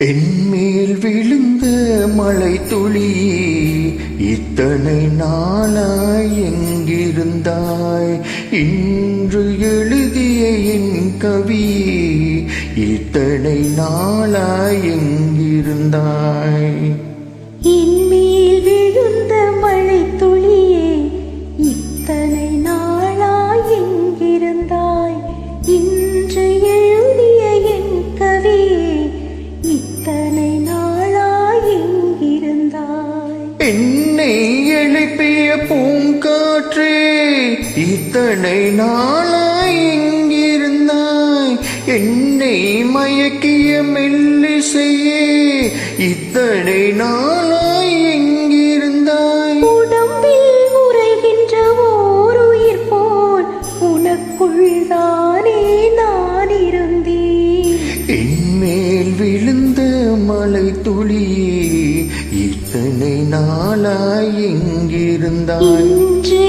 என்மேல் விழுந்த மழை துளி இத்தனை நாளாய் எங்கிருந்தாய்? இன்று எழுதிய என் கவி இத்தனை நாளாய் எங்கிருந்தாய்? என்மேல் இத்தனை நாளாய் எங்கிருந்தாய் என்னை மயக்கிய மெல்லிசையே இத்தனை நாளாய் எங்கிருந்தாய் உடம்பில் உறைகின்ற ஓர் உயிர் போல் உனக்குள் தானே நான் இருந்தேன். என்மேல் விழுந்த மலை துளியே இத்தனை நாளாய் எங்கிருந்தாய் இன்று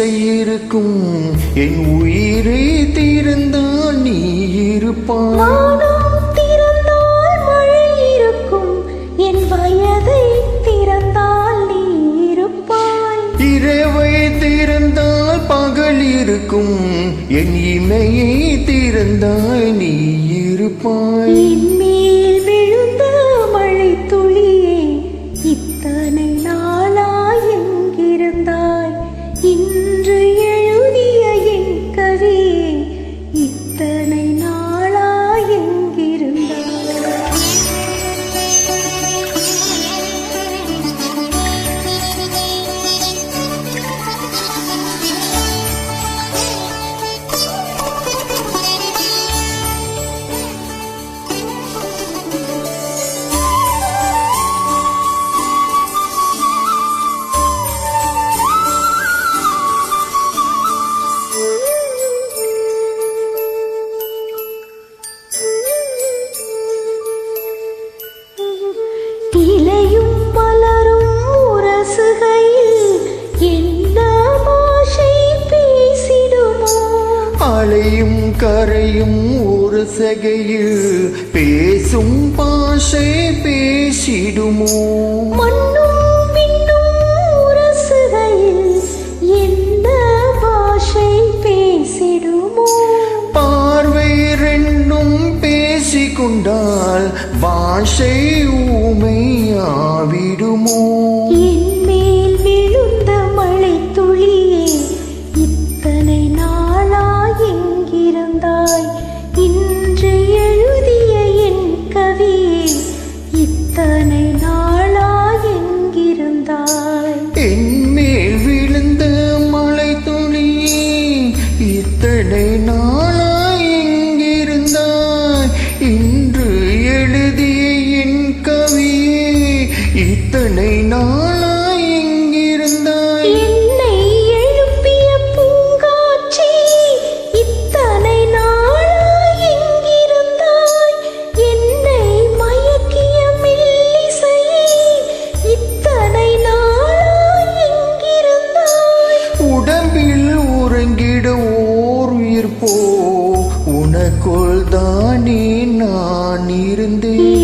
இசை இருக்கும் என் உயிரே திறந்தால் நீ இருப்பாய். வானம் திறந்தால் மழை இருக்கும். என் வயதை திறந்தால் நீ இருப்பாய். இரவை திறந்தால் பகல் இருக்கும். என் இமையை திறந்தால் நீ இருப்பாய். காலையும் கரையும் ஒரு செகையில் பேசும் பாஷை பேசிடுமோ? கொண்டால் வாஷை ஊமையாவிடுமோ? உயிர் போ உனக்குள் தானே நான் இருந்தேன்.